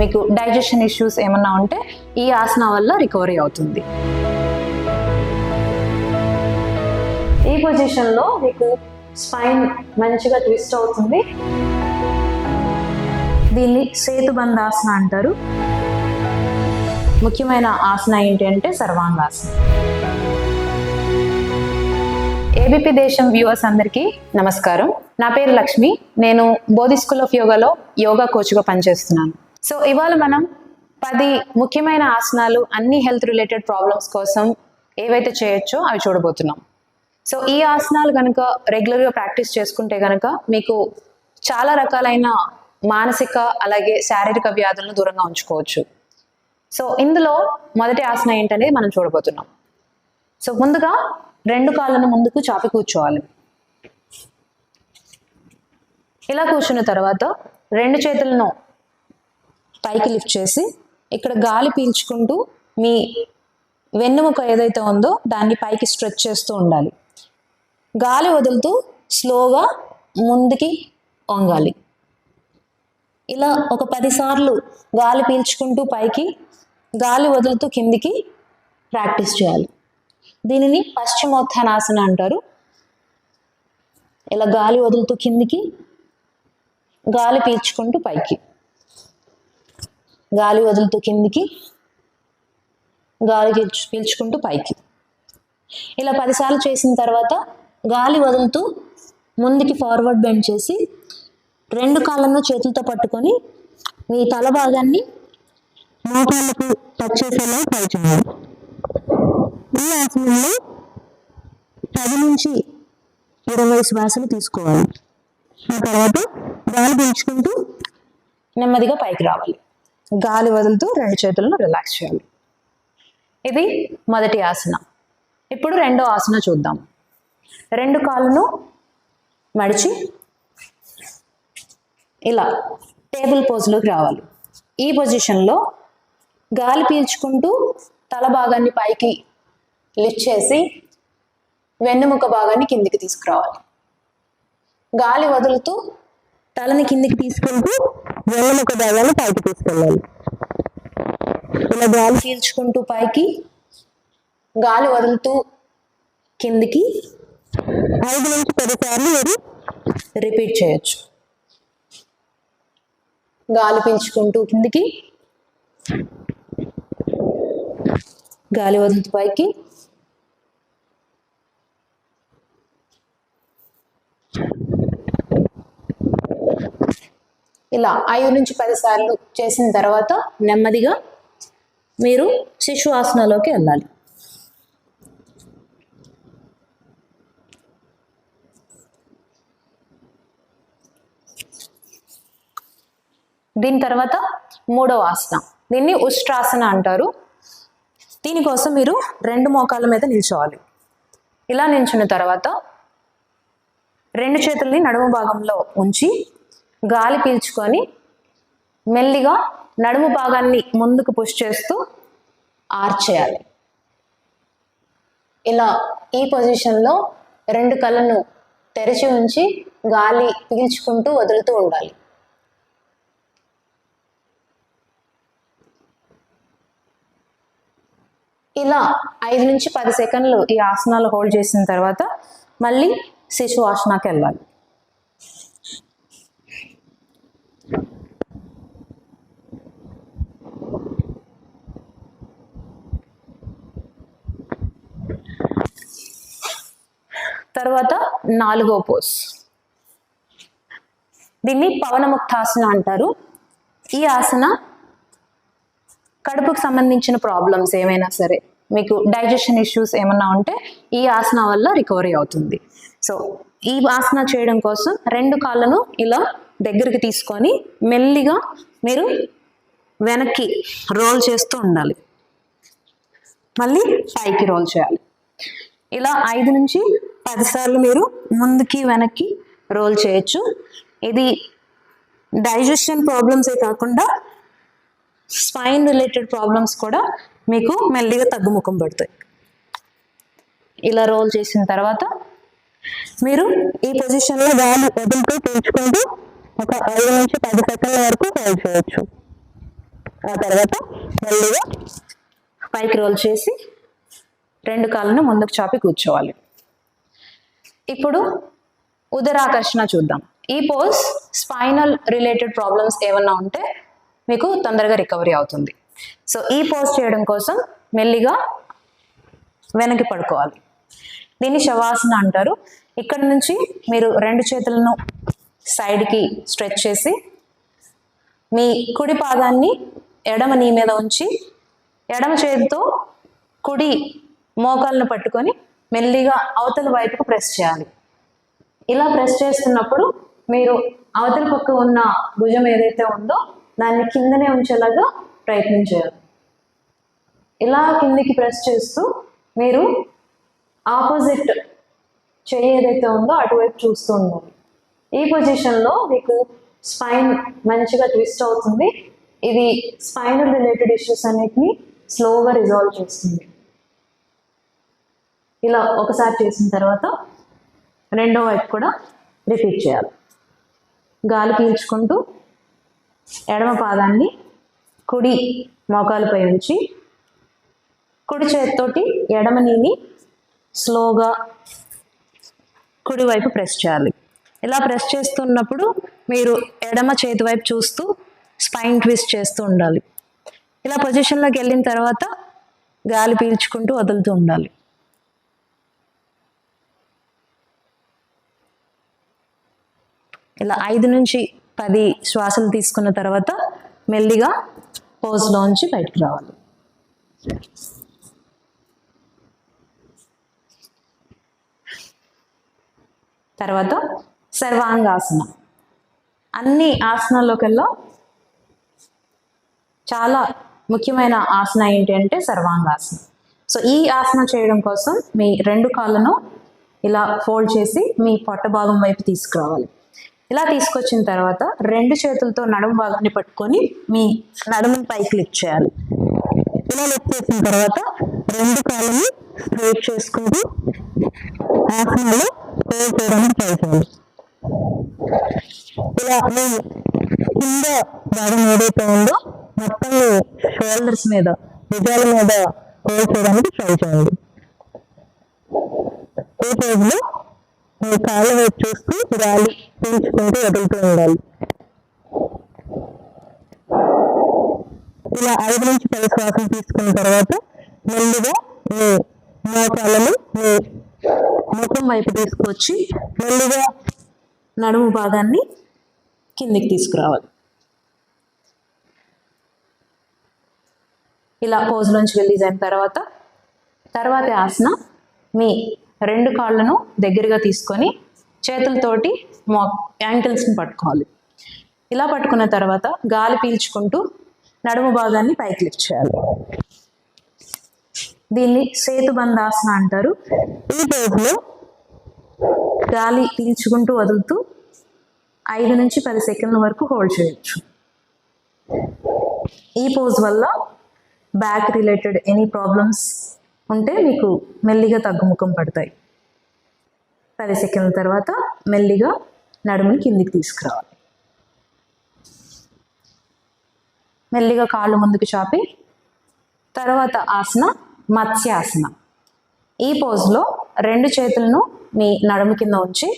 మీకు digestion issues ఏమన్నా ఉంటే ఈ ఆసన వల్ల రికవరీ అవుతుంది. ఈ పొజిషన్లో మీకు స్పైన్ మంచిగా ట్విస్ట్ అవుతుంది. దీన్ని సేతుబంధ ఆసన అంటారు. ముఖ్యమైన ఆసన ఏంటి అంటే సర్వాంగాసన. ఏబిపి దేశం వ్యూవర్స్ అందరికీ నమస్కారం. నా పేరు లక్ష్మి. నేను బోధి స్కూల్ ఆఫ్ యోగాలో యోగా కోచ్గా పనిచేస్తున్నాను. సో ఇవాళ మనం పది ముఖ్యమైన ఆసనాలు అన్ని హెల్త్ రిలేటెడ్ ప్రాబ్లమ్స్ కోసం ఏవైతే చేయొచ్చో అవి చూడబోతున్నాం. సో ఈ ఆసనాలు కనుక రెగ్యులర్గా ప్రాక్టీస్ చేసుకుంటే కనుక మీకు చాలా రకాలైన మానసిక అలాగే శారీరక వ్యాధులను దూరంగా ఉంచుకోవచ్చు. సో ఇందులో మొదటి ఆసన ఏంటనేది మనం చూడబోతున్నాం. సో ముందుగా రెండు కాళ్ళను ముందుకు చాపి కూర్చోవాలి. ఇలా కూర్చున్న తర్వాత రెండు చేతులను పైకి లిఫ్ట్ చేసి ఇక్కడ గాలి పీల్చుకుంటూ మీ వెన్నుముక ఏదైతే ఉందో దాన్ని పైకి స్ట్రెచ్ చేస్తూ ఉండాలి. గాలి వదులుతూ స్లోగా ముందుకి వంగాలి. ఇలా ఒక పదిసార్లు గాలి పీల్చుకుంటూ పైకి గాలి వదులుతూ కిందికి ప్రాక్టీస్ చేయాలి. దీనిని పశ్చిమోత్థానాసన అంటారు. ఇలా గాలి వదులుతూ కిందికి గాలి పీల్చుకుంటూ పైకి. గాలి వదులుతూ కిందికి గాలి పీల్చుకుంటూ పైకి. ఇలా పదిసార్లు చేసిన తర్వాత గాలి వదులుతూ ముందుకి ఫార్వర్డ్ బెండ్ చేసి రెండు కాళ్ళను చేతులతో పట్టుకొని మీ తల భాగాన్ని మోకాళ్ళకు టచ్ చేసేలా ట్రై చేయాలి ఈ ఆసనంలో పది నుంచి ఇరవై శ్వాసలు తీసుకోవాలి. ఆ తర్వాత గాలి పీల్చుకుంటూ నెమ్మదిగా పైకి రావాలి. గాలి వదులుతూ రెండు చేతులను రిలాక్స్ చేయాలి. ఇది మొదటి ఆసన. ఇప్పుడు రెండో ఆసన చూద్దాం. రెండు కాళ్ళను మడిచి ఇలా టేబుల్ పోజ్లోకి రావాలి. ఈ పొజిషన్లో గాలి పీల్చుకుంటూ తల భాగాన్ని పైకి లిఫ్ట్ చేసి వెన్నుముక భాగాన్ని కిందికి తీసుకురావాలి. గాలి వదులుతూ తలని కిందికి తీసుకెళ్తూ వెన్నుముక భాగాన్ని పైకి తీసుకెళ్ళాలి. ఇలా గాలి పీల్చుకుంటూ పైకి గాలి వదులుతూ కిందికి ఐదు నుంచి పది సార్లు మీరు రిపీట్ చేయొచ్చు. గాలి పీల్చుకుంటూ కిందికి గాలి వదులుతూ పైకి ఇలా ఐదు నుంచి పది సార్లు చేసిన తర్వాత నెమ్మదిగా మీరు శిశు ఆసనలోకి వెళ్ళాలి. దీని తర్వాత మూడవ ఆసనం. దీన్ని ఉష్ట్రాసన అంటారు. దీనికోసం మీరు రెండు మోకాళ్ళ మీద నిల్చోవాలి. ఇలా నిల్చున్న తర్వాత రెండు చేతుల్ని నడుము భాగంలో ఉంచి గాలి పీల్చుకొని మెల్లిగా నడుము భాగాన్ని ముందుకు పుష్ చేస్తూ ఆర్చేయాలి ఇలా ఈ పొజిషన్లో రెండు కళ్ళను తెరిచి ఉంచి గాలి పీల్చుకుంటూ వదులుతూ ఉండాలి. ఇలా ఐదు నుంచి పది సెకండ్లు ఈ ఆసనాలు హోల్డ్ చేసిన తర్వాత మళ్ళీ శిశు ఆసనాకి వెళ్ళాలి. తర్వాత నాలుగో పోస్. దీన్ని పవనముక్తాసన అంటారు. ఈ ఆసన కడుపుకు సంబంధించిన ప్రాబ్లమ్స్ ఏమైనా సరే మీకు డైజెషన్ ఇష్యూస్ ఏమన్నా ఉంటే ఈ ఆసన వల్ల రికవరీ అవుతుంది. సో ఈ ఆసన చేయడం కోసం రెండు కాళ్ళను ఇలా దగ్గరికి తీసుకొని మెల్లిగా మీరు వెనక్కి రోల్ చేస్తూ ఉండాలి. మళ్ళీ పైకి రోల్ చేయాలి. ఇలా ఐదు నుంచి పదిసార్లు మీరు ముందుకి వెనక్కి రోల్ చేయొచ్చు. ఇది డైజెషన్ ప్రాబ్లమ్సే కాకుండా స్పైన్ రిలేటెడ్ ప్రాబ్లమ్స్ కూడా మీకు మెల్లిగా తగ్గుముఖం పడతాయి. ఇలా రోల్ చేసిన తర్వాత మీరు ఈ పొజిషన్లో గాలి వదులుతూ పీల్చుకుంటూ ఒక ఐదు నుంచి పది సెకండ్ల వరకు రోల్ చేయొచ్చు. ఆ తర్వాత మెల్లిగా పైకి రోల్ చేసి రెండు కాళ్ళను ముందుకు చాపి కూర్చోవాలి. ఇప్పుడు ఉదరాకర్షణ చూద్దాం. ఈ పోజ్ స్పైనల్ రిలేటెడ్ ప్రాబ్లమ్స్ ఏమన్నా ఉంటే మీకు తొందరగా రికవరీ అవుతుంది. సో ఈ పోజ్ చేయడం కోసం మెల్లిగా వెనక్కి పడుకోవాలి. దీన్ని శవాసన అంటారు. ఇక్కడ నుంచి మీరు రెండు చేతులను సైడ్కి స్ట్రెచ్ చేసి మీ కుడి పాదాన్ని ఎడమ నీ మీద ఉంచి ఎడమ చేతితో కుడి మోకాలను పట్టుకొని మెల్లిగా అవతల వైపుకు ప్రెస్ చేయాలి. ఇలా ప్రెస్ చేస్తున్నప్పుడు మీరు అవతల పక్క ఉన్న భుజం ఏదైతే ఉందో దాన్ని కిందనే ఉంచేలాగా ప్రయత్నం చేయాలి. ఇలా కిందికి ప్రెస్ చేస్తూ మీరు ఆపోజిట్ చెయ్యి ఏదైతే ఉందో అటువైపు చూస్తూ ఉండాలి. ఈ పొజిషన్లో మీకు స్పైన్ మంచిగా ట్విస్ట్ అవుతుంది. ఇది స్పైనల్ రిలేటెడ్ ఇష్యూస్ అన్నిటిని స్లోగా రిజాల్వ్ చేస్తుంది. ఇలా ఒకసారి చేసిన తర్వాత రెండో వైపు కూడా రిపీట్ చేయాలి. గాలి పీల్చుకుంటూ ఎడమ పాదాన్ని కుడి మోకాలుపై ఉంచి కుడి చేతితోటి ఎడమ నీని స్లోగా కుడివైపు ప్రెస్ చేయాలి. ఇలా ప్రెస్ చేస్తున్నప్పుడు మీరు ఎడమ చేతి వైపు చూస్తూ స్పైన్ ట్విస్ట్ చేస్తూ ఉండాలి. ఇలా పొజిషన్లోకి వెళ్ళిన తర్వాత గాలి పీల్చుకుంటూ వదులుతూ ఉండాలి. ఇలా ఐదు నుంచి పది శ్వాసలు తీసుకున్న తర్వాత మెల్లిగా పోజ్లోంచి బయటకు రావాలి. తర్వాత సర్వాంగాసన. అన్ని ఆసనాల్లోకెల్లా చాలా ముఖ్యమైన ఆసన ఏంటి అంటే సర్వాంగాసనం. సో ఈ ఆసన చేయడం కోసం మీ రెండు కాళ్ళను ఇలా ఫోల్డ్ చేసి మీ పొట్ట భాగం వైపు తీసుకురావాలి. ఇలా తీసుకొచ్చిన తర్వాత రెండు చేతులతో నడుము భాగాన్ని పట్టుకొని మీ నడుముని పైకి లిఫ్ట్ చేయాలి. ఇలా లిఫ్ట్ చేసిన తర్వాత రెండు కాళ్ళని స్ట్రేట్ చేసుకుంటూ ఆసనాలు హోల్డ్ చేయడానికి ట్రై చేయాలి ఇలా మేము కింద భాగం ఏదైతే ఉందో మొత్తం షోల్డర్స్ మీద భుజాల మీద హోల్డ్ చేయడానికి ట్రై చేయండి. ఈ పేజ్లో కాళ్ళ వైపు చూస్తూ గాలి పీల్చుకుంటూ వదులుతూ ఉండాలి. ఇలా ఐదు నుంచి పది శ్వాసలు తీసుకున్న తర్వాత మెల్లిగా మీ మోకాళ్ళని మీ ముఖం వైపు తీసుకొచ్చి మెల్లిగా నడుము భాగాన్ని కిందికి తీసుకురావాలి. ఇలా పోజ్లోంచి రిలీజ్ అయిన తర్వాత తర్వాత ఆసన మీ రెండు కాళ్ళను దగ్గరగా తీసుకొని చేతులతోటి మో యాంకిల్స్ని పట్టుకోవాలి. ఇలా పట్టుకున్న తర్వాత గాలి పీల్చుకుంటూ నడుము భాగాన్ని పైకి లిఫ్ట్ చేయాలి. దీన్ని సేతుబంధాసన అంటారు. ఈ టైప్లో గాలి పీల్చుకుంటూ వదులుతూ ఐదు నుంచి పది సెకండ్ల వరకు హోల్డ్ చేయొచ్చు. ఈ పోజ్ వల్ల బ్యాక్ రిలేటెడ్ ఎనీ ప్రాబ్లమ్స్ ఉంటే మీకు మెల్లిగా తగ్గుముఖం పడతాయి. పది సెకండ్ల తర్వాత మెల్లిగా నడుముని కిందికి తీసుకురావాలి. మెల్లిగా కాళ్ళు ముందుకు చాపి తర్వాత ఆసన మత్స్యాసన. ఈ పోజ్లో రెండు చేతులను మీ నడుము కింద ఉంచి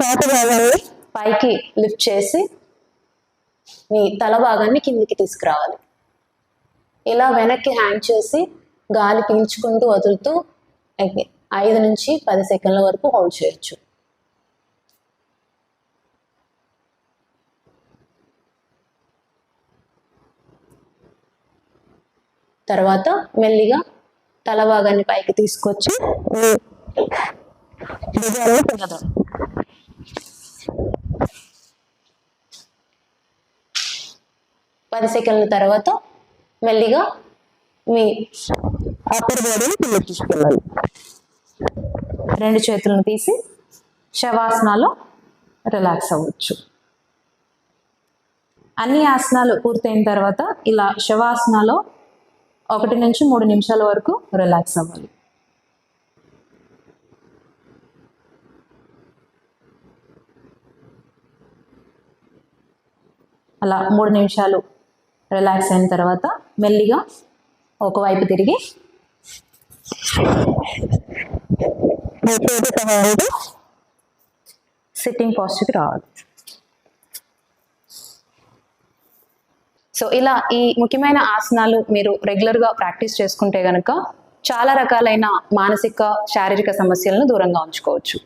భాగాన్ని పైకి లిఫ్ట్ చేసి మీ తల భాగాన్ని కిందికి తీసుకురావాలి. ఇలా వెనక్కి హ్యాండ్ చేసి గాలి పీల్చుకుంటూ వదులుతూ ఐదు నుంచి పది సెకండ్ల వరకు హోల్డ్ చేయొచ్చు. తర్వాత మెల్లిగా తల భాగాన్ని పైకి తీసుకొచ్చి భుజాలను పది సెకండ్ల తర్వాత మెల్లిగా మీ అప్పర్ బాడీని కింద తీసుకెళ్ళాలి. రెండు చేతులను తీసి శవాసనాలో రిలాక్స్ అవ్వచ్చు. అన్ని ఆసనాలు పూర్తయిన తర్వాత ఇలా శవాసనాలో ఒకటి నుంచి మూడు నిమిషాల వరకు రిలాక్స్ అవ్వాలి. అలా మూడు నిమిషాలు రిలాక్స్ అయిన తర్వాత మెల్లిగా ఒకవైపు తిరిగి సిట్టింగ్ పాస్చర్కి రావాలి. సో ఇలా ఈ ముఖ్యమైన ఆసనాలు మీరు రెగ్యులర్గా ప్రాక్టీస్ చేసుకుంటే కనుక చాలా రకాలైన మానసిక శారీరక సమస్యలను దూరంగా ఉంచుకోవచ్చు.